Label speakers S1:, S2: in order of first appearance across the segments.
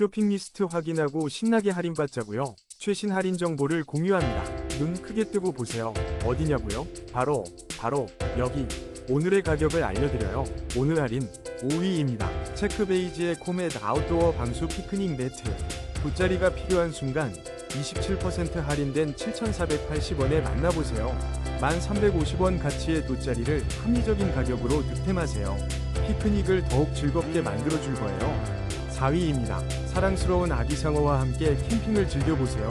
S1: 쇼핑 리스트 확인하고 신나게 할인받자고요. 최신 할인 정보를 공유합니다. 눈 크게 뜨고 보세요. 어디냐고요? 바로 바로 여기. 오늘의 가격을 알려드려요. 오늘 할인 5위입니다. 체크 베이지의 코멧 아웃도어 방수 피크닉 매트. 돗자리가 필요한 순간 27% 할인된 7,480원에 만나보세요. 1,350원 가치의 돗자리를 합리적인 가격으로 득템하세요. 피크닉을 더욱 즐겁게 만들어줄 거예요. 4위입니다. 사랑스러운 아기 상어와 함께 캠핑을 즐겨보세요.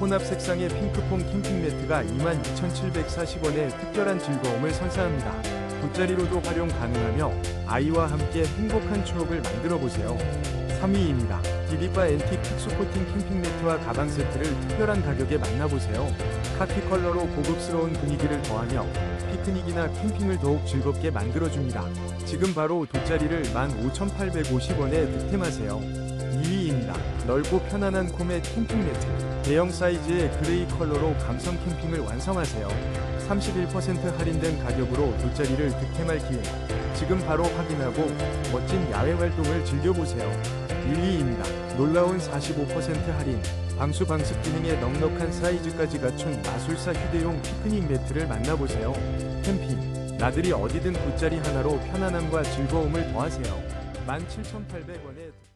S1: 혼합 색상의 핑크폼 캠핑 매트가 22,740원의 특별한 즐거움을 선사합니다. 돗자리로도 활용 가능하며 아이와 함께 행복한 추억을 만들어 보세요. 3위입니다. 디디바 앤틱 특수코팅 캠핑 매트와 가방 세트를 특별한 가격에 만나보세요. 카키 컬러로 고급스러운 분위기를 더하며 피크닉이나 캠핑을 더욱 즐겁게 만들어줍니다. 지금 바로 돗자리를 15,850원에 득템하세요. 2위입니다. 넓고 편안한 코멧 캠핑 매트. 대형 사이즈의 그레이 컬러로 감성 캠핑을 완성하세요. 31% 할인된 가격으로 돗자리를 득템할 기회. 지금 바로 확인하고 멋진 야외 활동을 즐겨보세요. 1위입니다. 놀라운 45% 할인. 방수 방습 기능에 넉넉한 사이즈까지 갖춘 마술사 휴대용 피크닉 매트를 만나보세요. 캠핑. 나들이 어디든 돗자리 하나로 편안함과 즐거움을 더하세요. 17,800원에